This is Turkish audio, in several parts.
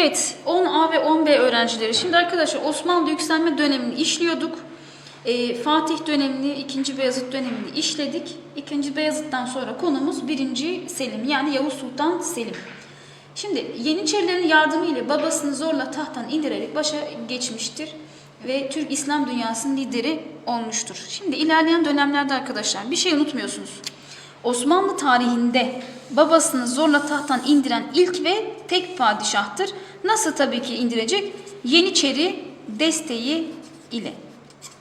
Evet 10A ve 10B öğrencileri. Şimdi arkadaşlar Osmanlı yükselme dönemini işliyorduk. Ee, Fatih dönemini, 2. Beyazıt dönemini işledik. 2. Beyazıt'tan sonra konumuz 1. Selim yani Yavuz Sultan Selim. Şimdi Yeniçerilerin yardımıyla babasını zorla tahttan indirerek başa geçmiştir ve Türk İslam dünyasının lideri olmuştur. Şimdi ilerleyen dönemlerde arkadaşlar bir şey unutmuyorsunuz. Osmanlı tarihinde babasını zorla tahttan indiren ilk ve tek padişahtır. Nasıl tabii ki indirecek? Yeniçeri desteği ile.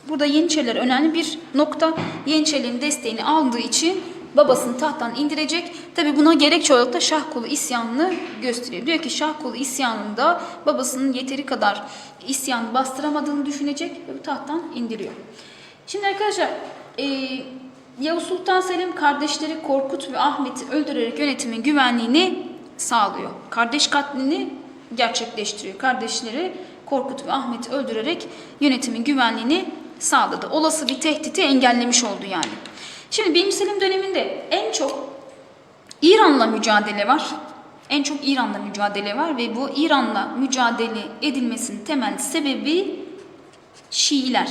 Burada Yeniçeriler önemli bir nokta. Yeniçerilerin desteğini aldığı için babasını tahttan indirecek. Tabi buna gerekçe olarak da Şahkulu isyanını gösteriyor. Diyor ki Şahkulu isyanında babasının yeteri kadar isyan bastıramadığını düşünecek ve bu tahttan indiriyor. Şimdi arkadaşlar e, Yavuz Sultan Selim kardeşleri Korkut ve Ahmet'i öldürerek yönetimin güvenliğini sağlıyor. Kardeş katlini gerçekleştiriyor. Kardeşleri Korkut ve Ahmet'i öldürerek yönetimin güvenliğini sağladı. Olası bir tehditi engellemiş oldu yani. Şimdi 1. Selim döneminde en çok İran'la mücadele var. En çok İran'la mücadele var ve bu İran'la mücadele edilmesinin temel sebebi Şiiler.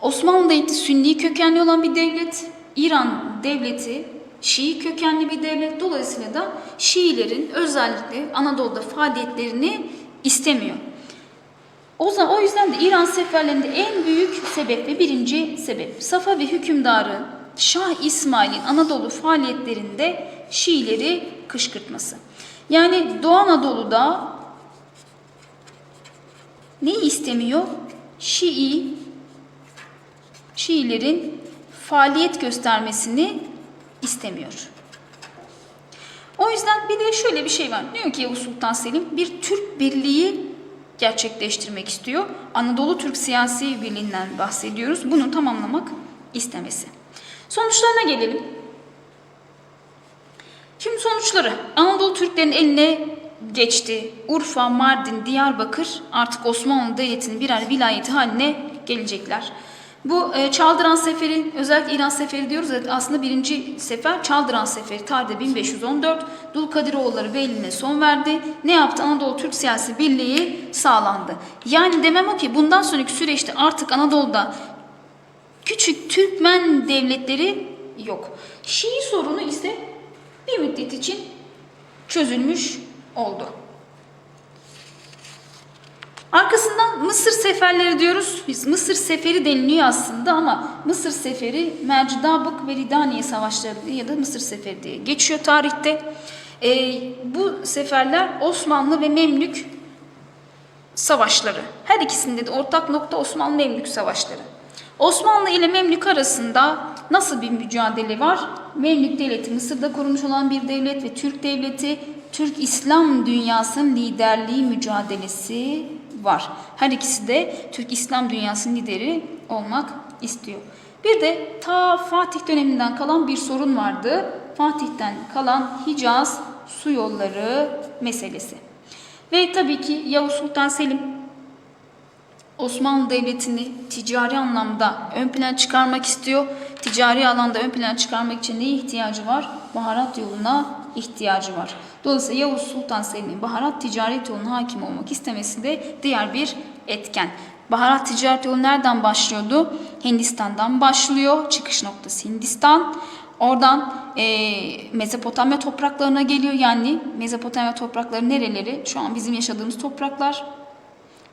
Osmanlı devleti Sünni kökenli olan bir devlet. İran devleti Şii kökenli bir devlet. Dolayısıyla da Şiilerin özellikle Anadolu'da faaliyetlerini istemiyor. O, zaman, o yüzden de İran seferlerinde en büyük sebep ve birinci sebep Safavi hükümdarı Şah İsmail'in Anadolu faaliyetlerinde Şiileri kışkırtması. Yani Doğu Anadolu'da neyi istemiyor? Şii, Şiilerin faaliyet göstermesini istemiyor. O yüzden bir de şöyle bir şey var. Diyor ki Yavuz Sultan Selim bir Türk birliği gerçekleştirmek istiyor. Anadolu Türk siyasi birliğinden bahsediyoruz. Bunu tamamlamak istemesi. Sonuçlarına gelelim. Şimdi sonuçları. Anadolu Türklerin eline geçti. Urfa, Mardin, Diyarbakır artık Osmanlı Devleti'nin birer vilayeti haline gelecekler. Bu e, Çaldıran Seferi, özellikle İran Seferi diyoruz ya aslında birinci sefer Çaldıran Seferi tarihte 1514 Dulkadiroğulları Beyliğine son verdi. Ne yaptı? Anadolu Türk Siyasi Birliği sağlandı. Yani demem o ki bundan sonraki süreçte artık Anadolu'da küçük Türkmen devletleri yok. Şii sorunu ise bir müddet için çözülmüş oldu. Arkasından Mısır seferleri diyoruz. Biz Mısır seferi deniliyor aslında ama Mısır seferi Mercidabık ve Ridaniye savaşları ya da Mısır seferi diye geçiyor tarihte. Ee, bu seferler Osmanlı ve Memlük savaşları. Her ikisinde de ortak nokta Osmanlı-Memlük savaşları. Osmanlı ile Memlük arasında nasıl bir mücadele var? Memlük devleti Mısır'da kurulmuş olan bir devlet ve Türk devleti Türk İslam dünyasının liderliği mücadelesi var. Her ikisi de Türk İslam dünyasının lideri olmak istiyor. Bir de ta Fatih döneminden kalan bir sorun vardı. Fatih'ten kalan Hicaz su yolları meselesi. Ve tabii ki Yavuz Sultan Selim Osmanlı Devleti'ni ticari anlamda ön plana çıkarmak istiyor. Ticari alanda ön plana çıkarmak için neye ihtiyacı var? Baharat yoluna ihtiyacı var. Dolayısıyla Yavuz Sultan Selim'in baharat ticaret yoluna hakim olmak istemesi de diğer bir etken. Baharat ticaret yolu nereden başlıyordu? Hindistan'dan başlıyor. Çıkış noktası Hindistan. Oradan e, Mezopotamya topraklarına geliyor. Yani Mezopotamya toprakları nereleri? Şu an bizim yaşadığımız topraklar.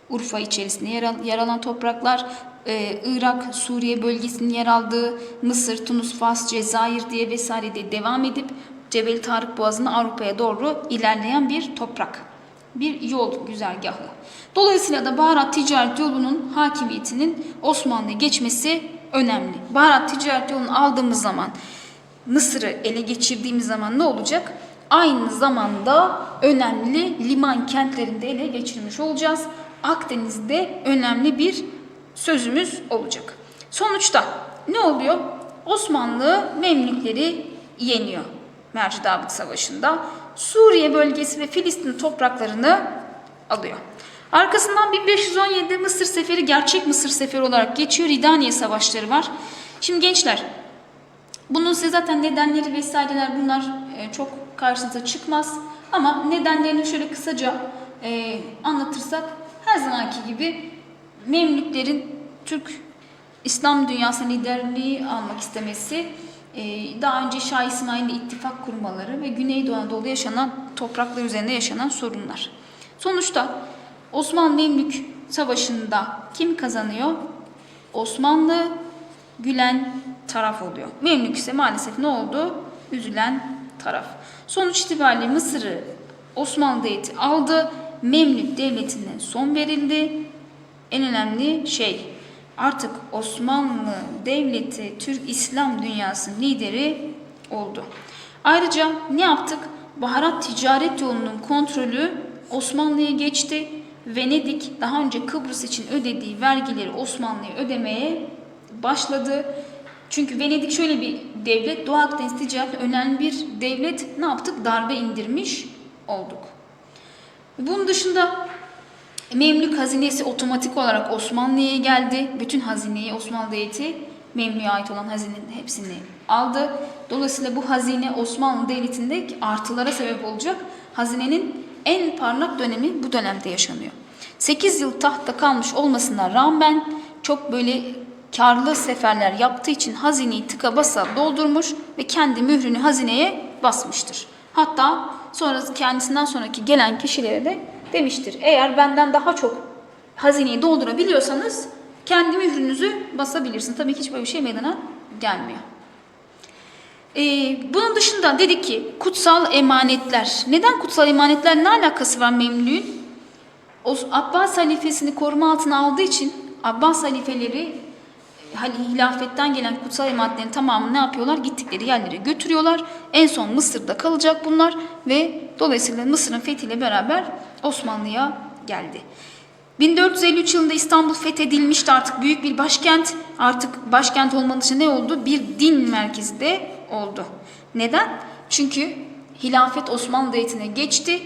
Urfa içerisinde yer, al, yer alan topraklar, e, Irak, Suriye bölgesinin yer aldığı Mısır, Tunus, Fas, Cezayir diye vesaire diye devam edip Cebel Tarık Boğazı'nı Avrupa'ya doğru ilerleyen bir toprak. Bir yol güzergahı. Dolayısıyla da baharat ticaret yolunun hakimiyetinin Osmanlı'ya geçmesi önemli. Baharat ticaret yolunu aldığımız zaman Mısır'ı ele geçirdiğimiz zaman ne olacak? Aynı zamanda önemli liman kentlerinde ele geçirmiş olacağız. Akdeniz'de önemli bir sözümüz olacak. Sonuçta ne oluyor? Osmanlı Memlükleri yeniyor Mercidabık Savaşı'nda. Suriye bölgesi ve Filistin topraklarını alıyor. Arkasından 1517'de Mısır Seferi gerçek Mısır Seferi olarak geçiyor. Ridaniye Savaşları var. Şimdi gençler bunun size zaten nedenleri vesaireler bunlar e, çok karşınıza çıkmaz. Ama nedenlerini şöyle kısaca e, anlatırsak her zamanki gibi Memlüklerin Türk İslam dünyasına liderliği almak istemesi, daha önce Şah İsmail'le ittifak kurmaları ve Güneydoğu Anadolu'da yaşanan topraklar üzerinde yaşanan sorunlar. Sonuçta Osmanlı Memlük Savaşı'nda kim kazanıyor? Osmanlı gülen taraf oluyor. Memlük ise maalesef ne oldu? Üzülen taraf. Sonuç itibariyle Mısır'ı Osmanlı devleti aldı. Memlük devletine son verildi. En önemli şey artık Osmanlı devleti Türk İslam dünyasının lideri oldu. Ayrıca ne yaptık? Baharat ticaret yolunun kontrolü Osmanlı'ya geçti. Venedik daha önce Kıbrıs için ödediği vergileri Osmanlı'ya ödemeye başladı. Çünkü Venedik şöyle bir devlet, Doğu Akdeniz ticaret önemli bir devlet. Ne yaptık? Darbe indirmiş olduk. Bunun dışında Memlük hazinesi otomatik olarak Osmanlı'ya geldi. Bütün hazineyi Osmanlı Devleti Memlük'e ait olan hazinenin hepsini aldı. Dolayısıyla bu hazine Osmanlı Devleti'nde artılara sebep olacak. Hazinenin en parlak dönemi bu dönemde yaşanıyor. 8 yıl tahtta kalmış olmasına rağmen çok böyle karlı seferler yaptığı için hazineyi tıka basa doldurmuş ve kendi mührünü hazineye basmıştır. Hatta sonra kendisinden sonraki gelen kişilere de demiştir. Eğer benden daha çok hazineyi doldurabiliyorsanız kendi mührünüzü basabilirsiniz. Tabii ki hiç böyle bir şey meydana gelmiyor. Ee, bunun dışında dedik ki kutsal emanetler. Neden kutsal emanetler ne alakası var Memlük'ün? O Abbas halifesini koruma altına aldığı için Abbas halifeleri hani hilafetten gelen kutsal emanetlerin tamamını ne yapıyorlar? Gittikleri yerlere götürüyorlar. En son Mısır'da kalacak bunlar ve dolayısıyla Mısır'ın fethiyle beraber Osmanlı'ya geldi. 1453 yılında İstanbul fethedilmişti artık büyük bir başkent. Artık başkent olmanın için ne oldu? Bir din merkezi de oldu. Neden? Çünkü hilafet Osmanlı Devleti'ne geçti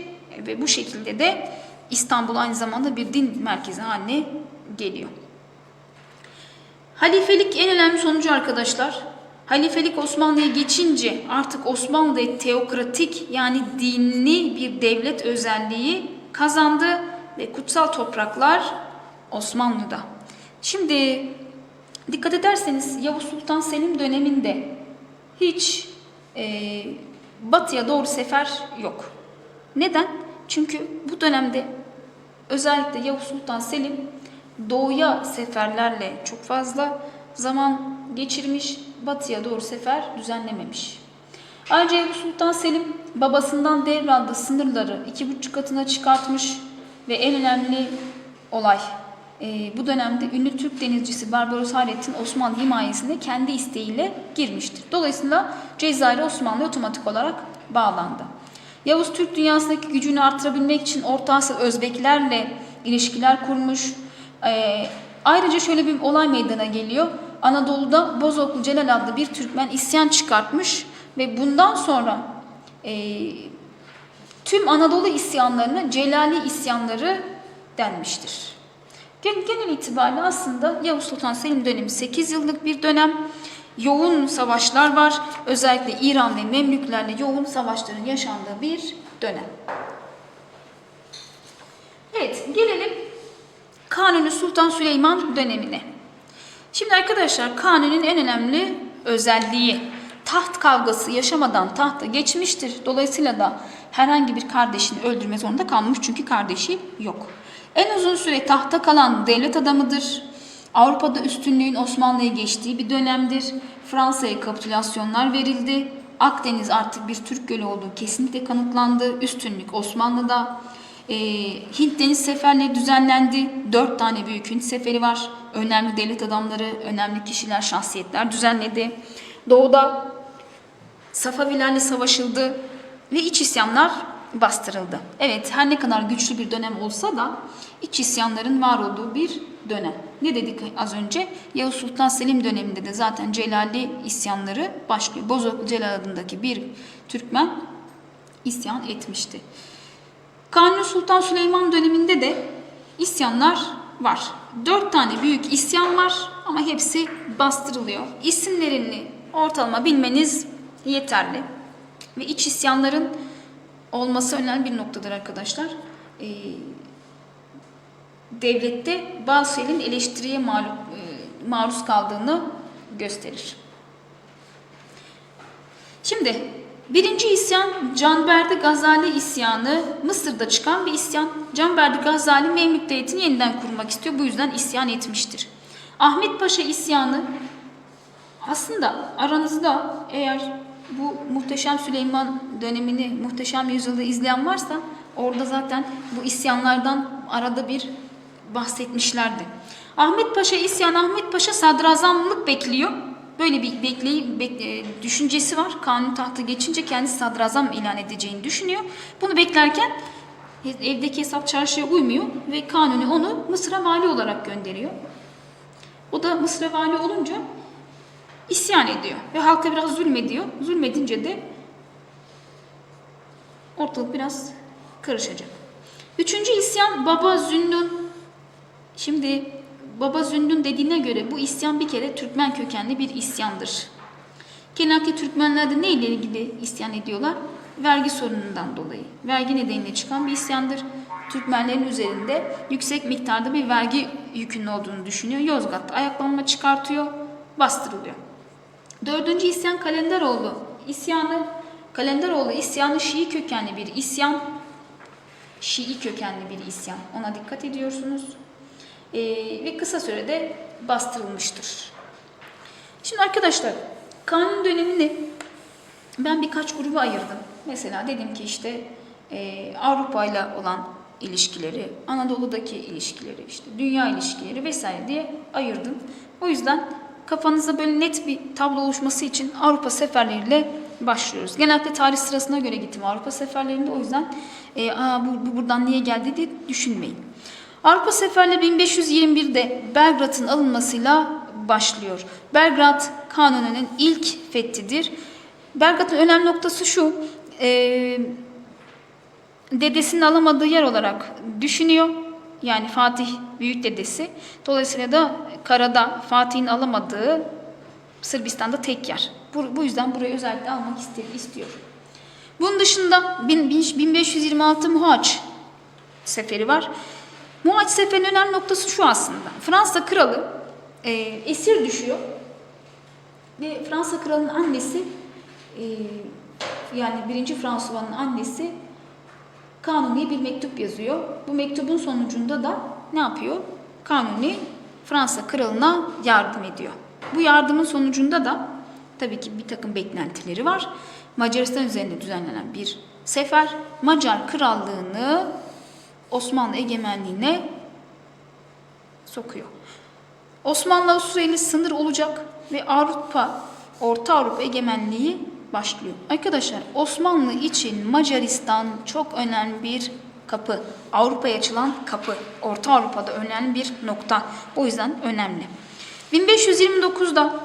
ve bu şekilde de İstanbul aynı zamanda bir din merkezi haline geliyor. Halifelik en önemli sonucu arkadaşlar. Halifelik Osmanlı'ya geçince artık Osmanlı teokratik yani dinli bir devlet özelliği kazandı ve kutsal topraklar Osmanlı'da. Şimdi dikkat ederseniz Yavuz Sultan Selim döneminde hiç e, batıya doğru sefer yok. Neden? Çünkü bu dönemde özellikle Yavuz Sultan Selim doğuya seferlerle çok fazla zaman geçirmiş, batıya doğru sefer düzenlememiş. Ayrıca Yavuz Sultan Selim babasından devraldığı sınırları iki buçuk katına çıkartmış ve en önemli olay e, bu dönemde ünlü Türk denizcisi Barbaros Hayrettin Osmanlı himayesine kendi isteğiyle girmiştir. Dolayısıyla Cezayir Osmanlı otomatik olarak bağlandı. Yavuz Türk dünyasındaki gücünü artırabilmek için Orta Asya Özbeklerle ilişkiler kurmuş. E, ayrıca şöyle bir olay meydana geliyor. Anadolu'da Bozoklu Celal adlı bir Türkmen isyan çıkartmış ve bundan sonra e, tüm Anadolu isyanlarına Celali isyanları denmiştir. Genel itibariyle aslında Yavuz Sultan Selim dönemi 8 yıllık bir dönem. Yoğun savaşlar var. Özellikle İran ve Memlüklerle yoğun savaşların yaşandığı bir dönem. Evet, gelelim Kanuni Sultan Süleyman dönemine. Şimdi arkadaşlar Kanuni'nin en önemli özelliği taht kavgası yaşamadan tahta geçmiştir. Dolayısıyla da herhangi bir kardeşini öldürme zorunda kalmış çünkü kardeşi yok. En uzun süre tahta kalan devlet adamıdır. Avrupa'da üstünlüğün Osmanlı'ya geçtiği bir dönemdir. Fransa'ya kapitülasyonlar verildi. Akdeniz artık bir Türk gölü olduğu kesinlikle kanıtlandı. Üstünlük Osmanlı'da. Ee, Hint deniz seferleri düzenlendi. Dört tane büyük Hint seferi var. Önemli devlet adamları, önemli kişiler, şahsiyetler düzenledi. Doğuda Safavilerle savaşıldı ve iç isyanlar bastırıldı. Evet her ne kadar güçlü bir dönem olsa da iç isyanların var olduğu bir dönem. Ne dedik az önce? Yavuz Sultan Selim döneminde de zaten Celali isyanları başlıyor. Bozoklu Celal adındaki bir Türkmen isyan etmişti. Kanuni Sultan Süleyman döneminde de isyanlar var. Dört tane büyük isyan var ama hepsi bastırılıyor. İsimlerini ortalama bilmeniz yeterli. Ve iç isyanların olması önemli bir noktadır arkadaşlar. Ee, devlette bazı şeylerin eleştiriye malum, e, maruz kaldığını gösterir. Şimdi birinci isyan Canberdi Gazali isyanı Mısır'da çıkan bir isyan. Canberdi Gazali Memlük Devleti'ni yeniden kurmak istiyor. Bu yüzden isyan etmiştir. Ahmet Paşa isyanı aslında aranızda eğer bu Muhteşem Süleyman dönemini, Muhteşem Yüzyıl'ı izleyen varsa orada zaten bu isyanlardan arada bir bahsetmişlerdi. Ahmet Paşa isyan, Ahmet Paşa sadrazamlık bekliyor. Böyle bir bekley, bek- e, düşüncesi var. Kanun tahtı geçince kendisi sadrazam ilan edeceğini düşünüyor. Bunu beklerken evdeki hesap çarşıya uymuyor ve Kanuni onu Mısır'a vali olarak gönderiyor. O da Mısır'a vali olunca isyan ediyor ve halka biraz zulmediyor. Zulmedince de ortalık biraz karışacak. Üçüncü isyan Baba Zünnun. Şimdi Baba Zünnun dediğine göre bu isyan bir kere Türkmen kökenli bir isyandır. Genellikle Türkmenler de ne ile ilgili isyan ediyorlar? Vergi sorunundan dolayı. Vergi nedeniyle çıkan bir isyandır. Türkmenlerin üzerinde yüksek miktarda bir vergi yükünün olduğunu düşünüyor. Yozgat'ta ayaklanma çıkartıyor, bastırılıyor. Dördüncü isyan Kalenderoğlu. İsyanı, Kalenderoğlu isyanı Şii kökenli bir isyan. Şii kökenli bir isyan. Ona dikkat ediyorsunuz. Ee, ve kısa sürede bastırılmıştır. Şimdi arkadaşlar kanun dönemini ben birkaç gruba ayırdım. Mesela dedim ki işte e, Avrupa ile olan ilişkileri, Anadolu'daki ilişkileri, işte dünya ilişkileri vesaire diye ayırdım. O yüzden kafanızda böyle net bir tablo oluşması için Avrupa seferleriyle başlıyoruz. Genellikle tarih sırasına göre gittim Avrupa seferlerinde. O yüzden e, Aa, bu, bu buradan niye geldi diye düşünmeyin. Avrupa seferleri 1521'de Belgrad'ın alınmasıyla başlıyor. Belgrad Kanuni'nin ilk fethidir. Belgrad'ın önemli noktası şu, e, dedesinin alamadığı yer olarak düşünüyor. Yani Fatih büyük dedesi. Dolayısıyla da karada Fatih'in alamadığı Sırbistan'da tek yer. Bu, bu yüzden burayı özellikle almak istiyor. Bunun dışında 1526 Muhaç seferi var. Muhaç seferinin önemli noktası şu aslında. Fransa kralı e, esir düşüyor ve Fransa kralının annesi e, yani 1. François'ın annesi Kanuni'ye bir mektup yazıyor. Bu mektubun sonucunda da ne yapıyor? Kanuni Fransa kralına yardım ediyor. Bu yardımın sonucunda da tabii ki bir takım beklentileri var. Macaristan üzerinde düzenlenen bir sefer Macar krallığını Osmanlı egemenliğine sokuyor. Osmanlı Avusturya ile sınır olacak ve Avrupa, Orta Avrupa egemenliği başlıyor. Arkadaşlar Osmanlı için Macaristan çok önemli bir kapı. Avrupa'ya açılan kapı. Orta Avrupa'da önemli bir nokta. O yüzden önemli. 1529'da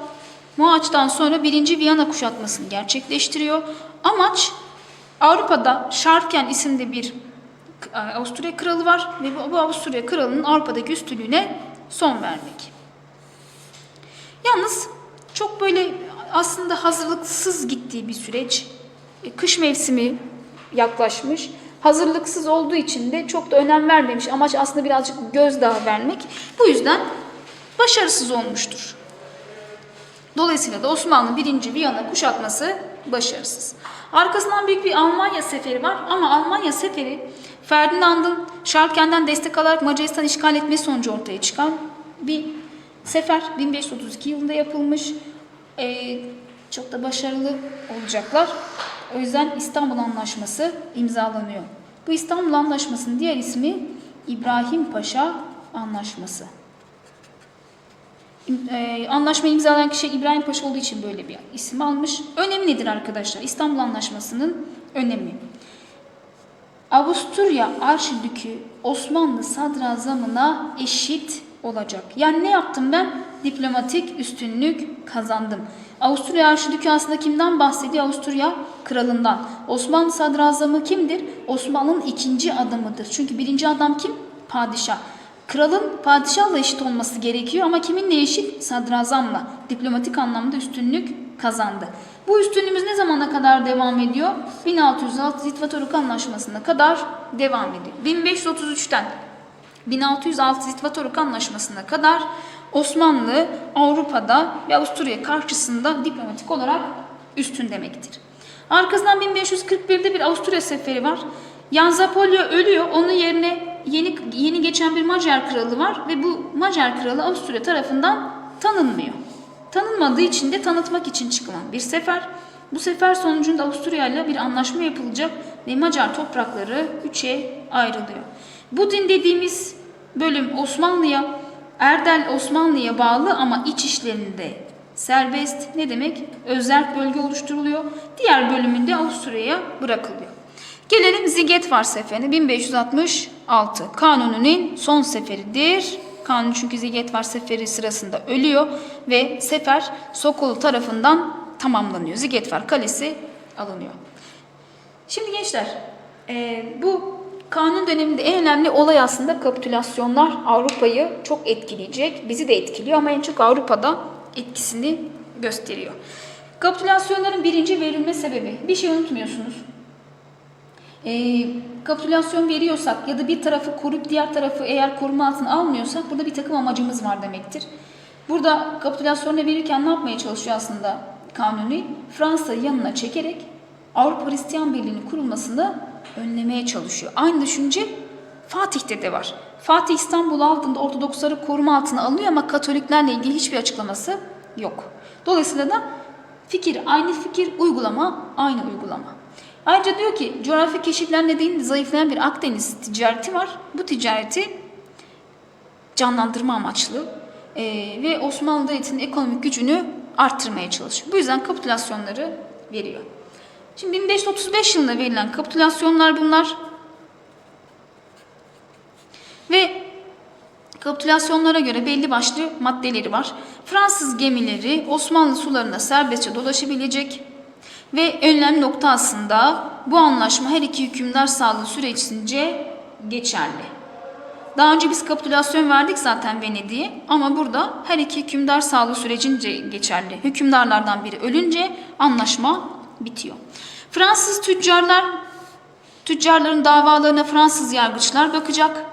Moğaç'tan sonra 1. Viyana kuşatmasını gerçekleştiriyor. Amaç Avrupa'da Şarken isimli bir Avusturya kralı var ve bu- Avusturya kralının Avrupa'daki üstünlüğüne son vermek. Yalnız çok böyle aslında hazırlıksız gittiği bir süreç. E, Kış mevsimi yaklaşmış. Hazırlıksız olduğu için de çok da önem vermemiş. Amaç aslında birazcık gözdağı vermek. Bu yüzden başarısız olmuştur. Dolayısıyla da Osmanlı 1. Viyana kuşatması başarısız. Arkasından büyük bir Almanya seferi var ama Almanya seferi Ferdinand'ın Şarken'den destek alarak Macaristan işgal etmesi sonucu ortaya çıkan bir sefer 1532 yılında yapılmış. Ee, çok da başarılı olacaklar. O yüzden İstanbul Anlaşması imzalanıyor. Bu İstanbul Anlaşması'nın diğer ismi İbrahim Paşa Anlaşması. Ee, anlaşma imzalayan kişi İbrahim Paşa olduğu için böyle bir isim almış. Önemi nedir arkadaşlar? İstanbul Anlaşması'nın önemi. Avusturya Arşidükü Osmanlı sadrazamına eşit olacak. Yani ne yaptım ben? Diplomatik üstünlük kazandım. Avusturya Arşidükü aslında kimden bahsediyor? Avusturya kralından. Osmanlı sadrazamı kimdir? Osmanlı'nın ikinci adamıdır. Çünkü birinci adam kim? Padişah. Kralın padişahla eşit olması gerekiyor ama kiminle eşit? Sadrazamla. Diplomatik anlamda üstünlük kazandı. Bu üstünlüğümüz ne zamana kadar devam ediyor? 1606 Zitvatoruk Anlaşması'na kadar devam ediyor. 1533'ten 1606 Zitvatoruk Anlaşması'na kadar Osmanlı Avrupa'da ve Avusturya karşısında diplomatik olarak üstün demektir. Arkasından 1541'de bir Avusturya seferi var. Jan Zapolya ölüyor. Onun yerine yeni yeni geçen bir Macar kralı var ve bu Macar kralı Avusturya tarafından tanınmıyor. Tanınmadığı için de tanıtmak için çıkılan bir sefer. Bu sefer sonucunda Avusturya ile bir anlaşma yapılacak ve Macar toprakları üçe ayrılıyor. Bu din dediğimiz bölüm Osmanlı'ya, Erdel Osmanlı'ya bağlı ama iç işlerinde serbest ne demek? Özerk bölge oluşturuluyor. Diğer bölümünde Avusturya'ya bırakılıyor. Gelelim Zigetvar seferine 1566. Kanuni'nin son seferidir. Kanuni çünkü Zigetvar seferi sırasında ölüyor ve sefer Sokolu tarafından tamamlanıyor. Zigetvar kalesi alınıyor. Şimdi gençler e, bu kanun döneminde en önemli olay aslında kapitülasyonlar Avrupa'yı çok etkileyecek. Bizi de etkiliyor ama en çok Avrupa'da etkisini gösteriyor. Kapitülasyonların birinci verilme sebebi bir şey unutmuyorsunuz. E, kapitülasyon veriyorsak ya da bir tarafı koruyup diğer tarafı eğer koruma altına almıyorsak burada bir takım amacımız var demektir. Burada kapitülasyonu verirken ne yapmaya çalışıyor aslında Kanuni? Fransa'yı yanına çekerek Avrupa Hristiyan Birliği'nin kurulmasını önlemeye çalışıyor. Aynı düşünce Fatih'te de var. Fatih İstanbul'u aldığında Ortodoksları koruma altına alınıyor ama Katoliklerle ilgili hiçbir açıklaması yok. Dolayısıyla da fikir aynı fikir, uygulama aynı uygulama. Ayrıca diyor ki coğrafi keşifler nedeniyle zayıflayan bir Akdeniz ticareti var. Bu ticareti canlandırma amaçlı e, ve Osmanlı Devleti'nin ekonomik gücünü arttırmaya çalışıyor. Bu yüzden kapitülasyonları veriyor. Şimdi 1535 yılında verilen kapitülasyonlar bunlar. Ve kapitülasyonlara göre belli başlı maddeleri var. Fransız gemileri Osmanlı sularında serbestçe dolaşabilecek ve önemli nokta aslında bu anlaşma her iki hükümdar sağlığı sürecince geçerli. Daha önce biz kapitülasyon verdik zaten Venedik'e ama burada her iki hükümdar sağlığı sürecince geçerli. Hükümdarlardan biri ölünce anlaşma bitiyor. Fransız tüccarlar, tüccarların davalarına Fransız yargıçlar bakacak.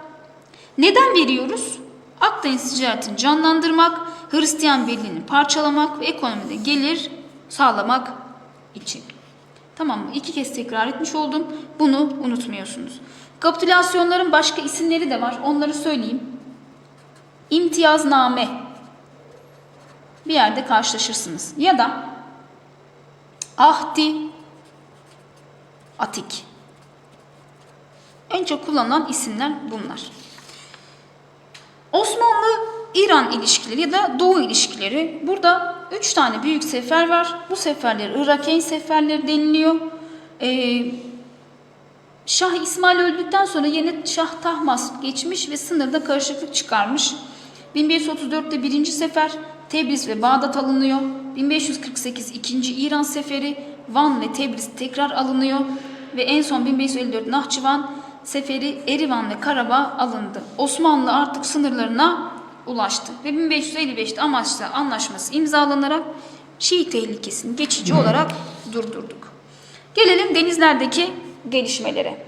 Neden veriyoruz? Akdeniz ticaretini canlandırmak, Hristiyan birliğini parçalamak ve ekonomide gelir sağlamak için. Tamam mı? İki kez tekrar etmiş oldum. Bunu unutmuyorsunuz. Kapitülasyonların başka isimleri de var. Onları söyleyeyim. İmtiyazname. Bir yerde karşılaşırsınız. Ya da Ahdi Atik. En çok kullanılan isimler bunlar. Osmanlı-İran ilişkileri ya da Doğu ilişkileri. Burada üç tane büyük sefer var. Bu seferler Irakeyn seferleri deniliyor. Ee, Şah İsmail öldükten sonra yeni Şah Tahmas geçmiş ve sınırda karışıklık çıkarmış. 1534'te birinci sefer Tebriz ve Bağdat alınıyor. 1548 ikinci İran seferi Van ve Tebriz tekrar alınıyor. Ve en son 1554 Nahçıvan seferi Erivan ve Karabağ alındı. Osmanlı artık sınırlarına ulaştı. Ve 1555'te Amaçlı Anlaşması imzalanarak Şii tehlikesini geçici olarak durdurduk. Gelelim denizlerdeki gelişmelere.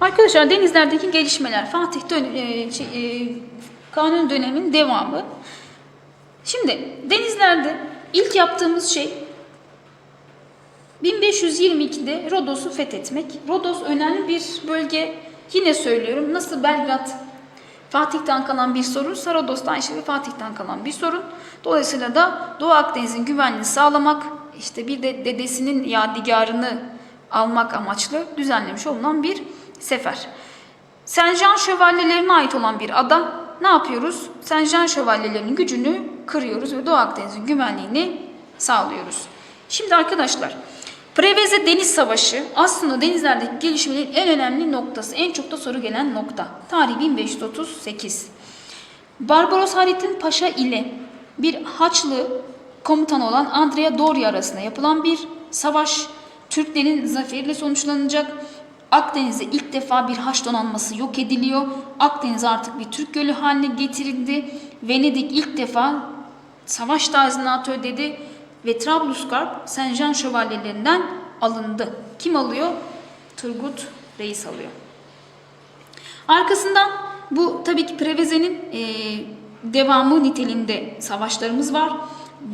Arkadaşlar denizlerdeki gelişmeler Fatih dön e, şey, e, Kanun dönemin devamı. Şimdi denizlerde ilk yaptığımız şey 1522'de Rodos'u fethetmek. Rodos önemli bir bölge. Yine söylüyorum nasıl Belgrad Fatih'ten kalan bir sorun, Rodos'tan işte ve Fatih'ten kalan bir sorun. Dolayısıyla da Doğu Akdeniz'in güvenliğini sağlamak, işte bir de dedesinin yadigarını almak amaçlı düzenlemiş olunan bir sefer. Senjan şövalyelerine ait olan bir ada. Ne yapıyoruz? Senjan şövalyelerinin gücünü kırıyoruz ve Doğu Akdeniz'in güvenliğini sağlıyoruz. Şimdi arkadaşlar, Preveze Deniz Savaşı aslında denizlerdeki gelişmelerin en önemli noktası, en çok da soru gelen nokta. Tarih 1538. Barbaros Hayrettin Paşa ile bir Haçlı komutan olan Andrea Doria arasında yapılan bir savaş Türklerin zaferiyle sonuçlanacak. Akdeniz'de ilk defa bir haç donanması yok ediliyor. Akdeniz artık bir Türk gölü haline getirildi. Venedik ilk defa savaş tazminatı ödedi ve Trablusgarp Saint Jean şövalyelerinden alındı. Kim alıyor? Turgut Reis alıyor. Arkasından bu tabii ki Preveze'nin e, devamı niteliğinde savaşlarımız var.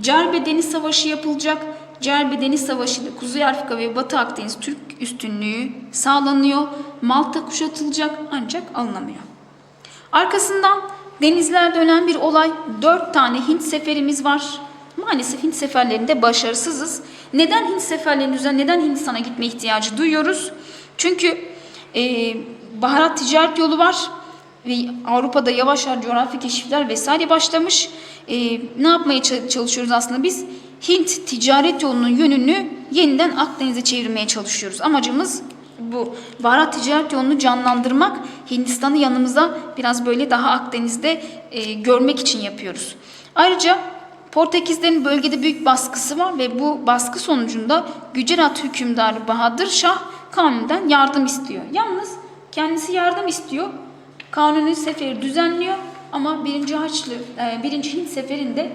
Cerbe Deniz Savaşı yapılacak. Cerbe Deniz Savaşı ile Kuzey Afrika ve Batı Akdeniz Türk üstünlüğü sağlanıyor. Malta kuşatılacak ancak alınamıyor. Arkasından denizlerde ölen bir olay. Dört tane Hint seferimiz var. Maalesef Hint seferlerinde başarısızız. Neden Hint seferlerinin üzerine, neden Hindistan'a gitme ihtiyacı duyuyoruz? Çünkü e, baharat ticaret yolu var ve Avrupa'da yavaş yavaş coğrafi keşifler vesaire başlamış. E, ne yapmaya ça- çalışıyoruz aslında biz? Hint ticaret yolunun yönünü yeniden Akdeniz'e çevirmeye çalışıyoruz. Amacımız bu. Baharat ticaret yolunu canlandırmak, Hindistan'ı yanımıza biraz böyle daha Akdeniz'de e, görmek için yapıyoruz. Ayrıca Portekizlerin bölgede büyük baskısı var ve bu baskı sonucunda Gücerat hükümdarı Bahadır Şah Kanuni'den yardım istiyor. Yalnız kendisi yardım istiyor. Kanuni seferi düzenliyor ama birinci Haçlı, e, birinci Hint seferinde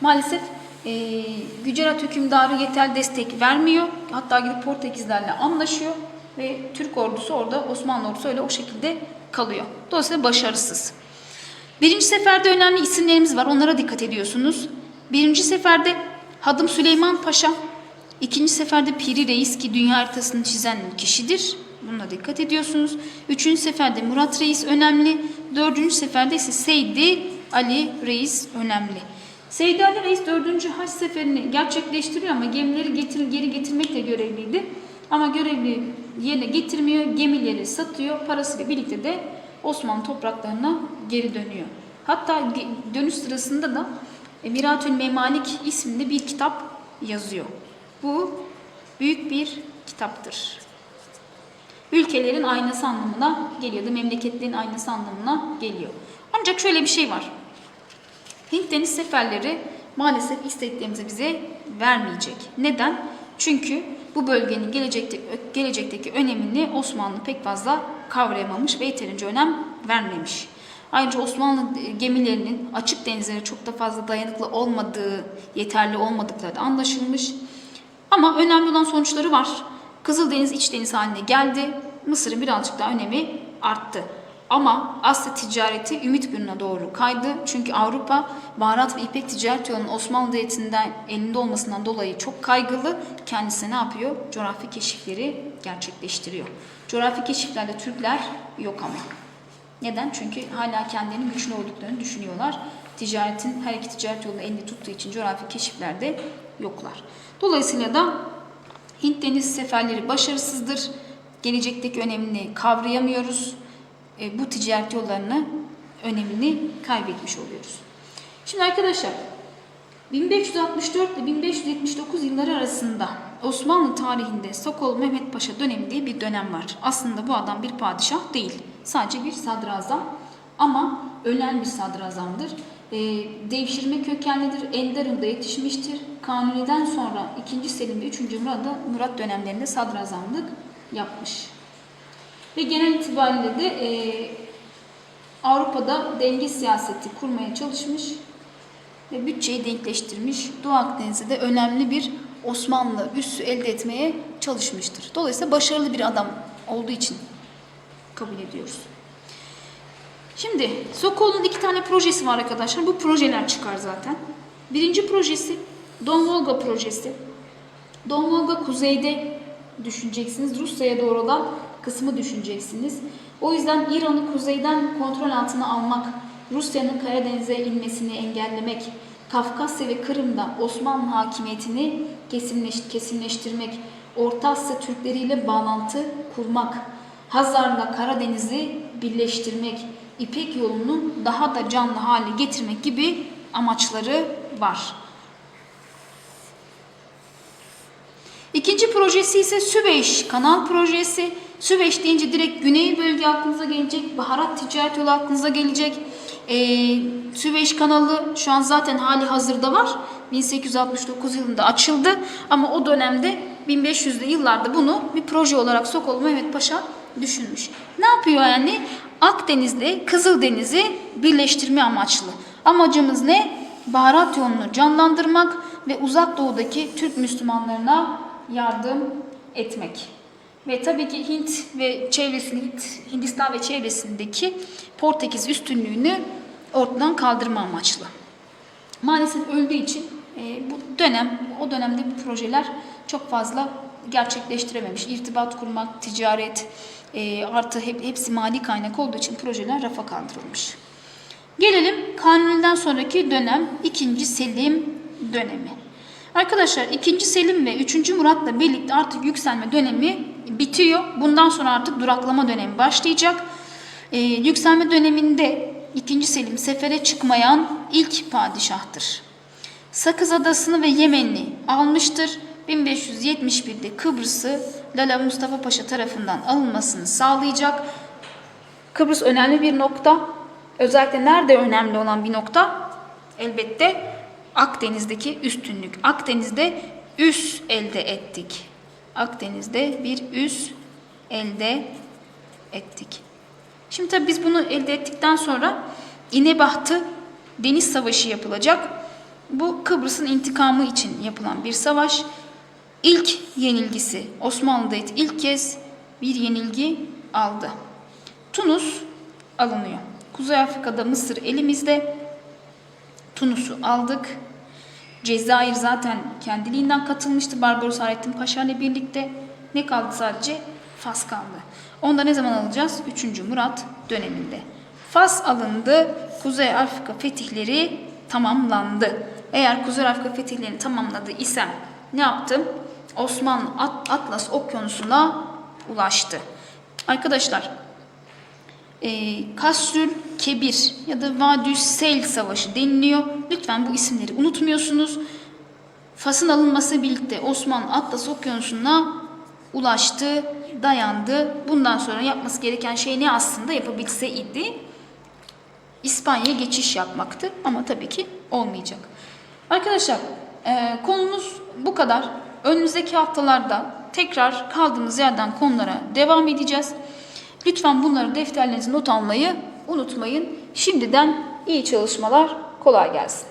maalesef e, Gücerat hükümdarı yeterli destek vermiyor. Hatta gidip Portekizlerle anlaşıyor ve Türk ordusu orada Osmanlı ordusu öyle o şekilde kalıyor. Dolayısıyla başarısız. Birinci seferde önemli isimlerimiz var. Onlara dikkat ediyorsunuz. Birinci seferde Hadım Süleyman Paşa. ikinci seferde Piri Reis ki dünya haritasını çizen kişidir. Buna dikkat ediyorsunuz. Üçüncü seferde Murat Reis önemli. Dördüncü seferde ise Seydi Ali Reis önemli. Seydi Ali Reis dördüncü haç seferini gerçekleştiriyor ama gemileri getir, geri getirmekle görevliydi. Ama görevli yerine getirmiyor, gemileri satıyor, parasıyla birlikte de Osmanlı topraklarına geri dönüyor. Hatta dönüş sırasında da e, Miratül Memalik isminde bir kitap yazıyor. Bu büyük bir kitaptır. Ülkelerin aynası anlamına geliyor da memleketlerin aynası anlamına geliyor. Ancak şöyle bir şey var. Hint deniz seferleri maalesef istediklerimizi bize vermeyecek. Neden? Çünkü bu bölgenin gelecekte, gelecekteki önemini Osmanlı pek fazla kavrayamamış ve yeterince önem vermemiş. Ayrıca Osmanlı gemilerinin açık denizlere çok da fazla dayanıklı olmadığı, yeterli olmadıkları da anlaşılmış. Ama önemli olan sonuçları var. Kızıldeniz iç deniz haline geldi. Mısır'ın birazcık daha önemi arttı. Ama Asya ticareti ümit gününe doğru kaydı. Çünkü Avrupa baharat ve ipek ticaret yolunun Osmanlı Devleti'nden elinde olmasından dolayı çok kaygılı. Kendisi ne yapıyor? Coğrafi keşifleri gerçekleştiriyor. Coğrafi keşiflerde Türkler yok ama. Neden? Çünkü hala kendilerinin güçlü olduklarını düşünüyorlar. Ticaretin, her iki ticaret yolunu elinde tuttuğu için coğrafi keşiflerde yoklar. Dolayısıyla da Hint deniz seferleri başarısızdır. Gelecekteki önemini kavrayamıyoruz. E, bu ticaret yollarını önemini kaybetmiş oluyoruz. Şimdi arkadaşlar 1564 ile 1579 yılları arasında Osmanlı tarihinde Sokol Mehmet Paşa dönemi diye bir dönem var. Aslında bu adam bir padişah değil. Sadece bir sadrazam ama ölen bir sadrazamdır. E, devşirme kökenlidir. Enderun'da yetişmiştir. Kanuni'den sonra 2. Selim ve 3. Murat'da Murat dönemlerinde sadrazamlık yapmış. Ve genel itibariyle de e, Avrupa'da denge siyaseti kurmaya çalışmış ve bütçeyi denkleştirmiş. Doğu Akdeniz'de de önemli bir Osmanlı üssü elde etmeye çalışmıştır. Dolayısıyla başarılı bir adam olduğu için kabul ediyoruz. Şimdi Sokol'un iki tane projesi var arkadaşlar. Bu projeler çıkar zaten. Birinci projesi Don Volga projesi. Don Volga kuzeyde düşüneceksiniz. Rusya'ya doğru olan kısmı düşüneceksiniz. O yüzden İran'ı kuzeyden kontrol altına almak, Rusya'nın Karadeniz'e inmesini engellemek, Kafkasya ve Kırım'da Osmanlı hakimiyetini kesinleş, kesinleştirmek, Orta Asya Türkleriyle bağlantı kurmak, Hazar'la Karadeniz'i birleştirmek, İpek yolunu daha da canlı hale getirmek gibi amaçları var. İkinci projesi ise Süveyş kanal projesi. Süveyş deyince direkt güney bölge aklınıza gelecek, baharat ticaret yolu aklınıza gelecek. Ee, Süveyş kanalı şu an zaten hali hazırda var. 1869 yılında açıldı ama o dönemde 1500'lü yıllarda bunu bir proje olarak Sokollu Mehmet Paşa düşünmüş. Ne yapıyor yani? Akdeniz'le Kızıldeniz'i birleştirme amaçlı. Amacımız ne? Baharat yolunu canlandırmak ve uzak doğudaki Türk Müslümanlarına yardım etmek. Ve tabii ki Hint ve çevresinde, Hint- Hindistan ve çevresindeki Portekiz üstünlüğünü ortadan kaldırma amaçlı. Maalesef öldüğü için e, bu dönem, o dönemde bu projeler çok fazla gerçekleştirememiş. İrtibat kurmak, ticaret, e, artı hep, hepsi mali kaynak olduğu için projeler rafa kaldırılmış. Gelelim Kanuni'den sonraki dönem 2. Selim dönemi. Arkadaşlar 2. Selim ve 3. Murat'la birlikte artık yükselme dönemi bitiyor. Bundan sonra artık duraklama dönemi başlayacak. Ee, yükselme döneminde 2. Selim sefere çıkmayan ilk padişahtır. Sakız Adası'nı ve Yemen'i almıştır. 1571'de Kıbrıs'ı Lala Mustafa Paşa tarafından alınmasını sağlayacak. Kıbrıs önemli bir nokta. Özellikle nerede önemli olan bir nokta? Elbette Akdeniz'deki üstünlük. Akdeniz'de üs elde ettik. Akdeniz'de bir üs elde ettik. Şimdi tabii biz bunu elde ettikten sonra İnebahtı deniz savaşı yapılacak. Bu Kıbrıs'ın intikamı için yapılan bir savaş. İlk yenilgisi Osmanlı'da ilk kez bir yenilgi aldı. Tunus alınıyor. Kuzey Afrika'da Mısır elimizde. Tunus'u aldık. Cezayir zaten kendiliğinden katılmıştı Barbaros Hayrettin Paşa ile birlikte. Ne kaldı sadece? Fas kaldı. Onda ne zaman alacağız? 3. Murat döneminde. Fas alındı. Kuzey Afrika fetihleri tamamlandı. Eğer Kuzey Afrika fetihlerini tamamladı isem ne yaptım? Osmanlı At- Atlas Okyanusu'na ulaştı. Arkadaşlar e, Kasrül Kebir ya da Vadüs Sel Savaşı deniliyor. Lütfen bu isimleri unutmuyorsunuz. Fas'ın alınması birlikte Osmanlı Atlas Okyanusu'na ulaştı, dayandı. Bundan sonra yapması gereken şey ne aslında yapabilse idi? İspanya'ya geçiş yapmaktı ama tabii ki olmayacak. Arkadaşlar e, konumuz bu kadar. Önümüzdeki haftalarda tekrar kaldığımız yerden konulara devam edeceğiz. Lütfen bunları defterlerinize not almayı unutmayın. Şimdiden iyi çalışmalar, kolay gelsin.